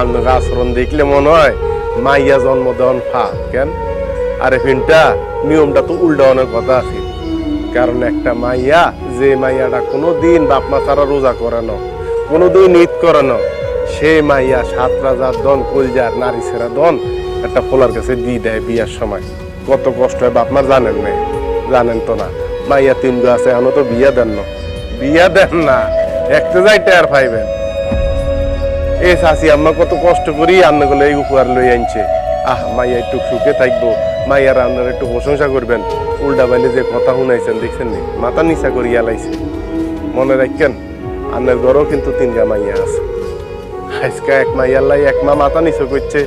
আপনার আচরণ দেখলে মনে হয় মাইয়া জন্ম দেওয়ান কেন? আরে ফিনটা, নিয়মটা তো উল্টানোর কথা আছে। কারণ একটা মাইয়া, যে মাইয়াটা কোনো দিন বাপ মা তারা রোজা করানো কোনো দিন ঈদ করানো সে মাইয়া সাত রাজার দন কলজার নারী সেরা দন একটা ফোলার কাছে দিয়ে দেয় বিয়ার সময়। কত কষ্ট হয়, বাপ মা জানেন না, জানেন তো না। মাইয়া তিন আছে, এখনও তো বিয়া দেন না। বিয়া দেন না একটা যাই টের পাইবেন। এ শাসি আম্মা কত কষ্ট করি আন্নাগুলো এই উপহার লই আনছে। আহ, মাইয়া একটু সুখে থাকব। মাইয়ার আপনার একটু প্রশংসা করবেন। উল্টা বাইলে যে কথা শুনাইছেন, দেখছেন নি? মাথা নিচা করিয়া লাইছে মনে রাখেন আন্নের ঘরও কিন্তু তিনটা মাইয়া আছে। আজকে এক মাইয়ার লাই এক মা মাথা নিচু করছে।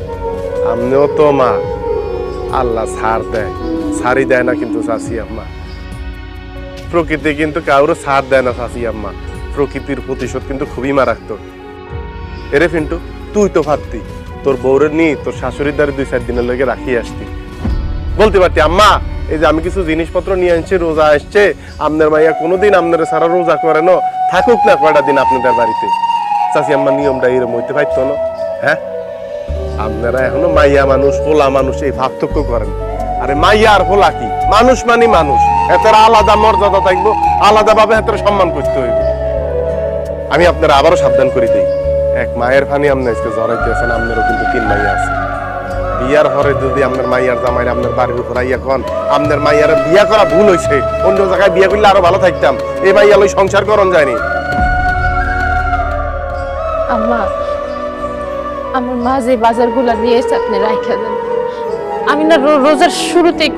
আমনেও তো মা। আল্লাহ সার দেয়। ছাড়ই দেয় না কিন্তু শাসি আম্মা। প্রকৃতি কিন্তু কারোর সার দেয় না শাসি আম্মা। প্রকৃতির প্রতিশোধ কিন্তু খুবই মারাত্মক। এরে ফিন্টু, তুই তো ভাবতি, তোর বউরে নি, তোর শাশুড়ির দ্বারা দুই চার দিনের লগে রাখিয়ে আসতি। বলতে পারতি, আম্মা, এই যে আমি কিছু জিনিসপত্র নিয়ে আনছি, রোজা আসছে আপনার মাইয়া কোনোদিন আপনার সারা রোজা করে না, থাকুক না কয়টা দিন আপনাদের বাড়িতে। চাষি আম্মা নিয়মটা এরম হইতে পারতো না। হ্যাঁ? আপনারা এখনও মাইয়া মানুষ হোলা মানুষ, এই পার্থক্য করেন। আরে মাইয়া আর পোলা কি? মানুষ মানে মানুষ। এতের আলাদা মর্যাদা থাকব আলাদা ভাবে এতের সম্মান করতে হইব। আমি আপনারা আবারও সাবধান করে দিই। এক মায়ের ফানি আপনি আজকে জড়াইতেছেন আপনারও কিন্তু তিন মাইয়া আছে। বিয়ার হরে যদি আপনার মাইয়ার জামাই আপনার বাড়ির উপর আইয়া কন আপনার মাইয়ার বিয়া করা ভুল হয়েছে অন্য জায়গায় বিয়া করলে আরও ভালো থাকতাম। এই মাইয়া লই সংসার করন যায়নি। আম্মা, আমার মা যে বাজারগুলো নিয়ে এসে আপনি রাখা দেন, আমি না রোজার শুরুতেই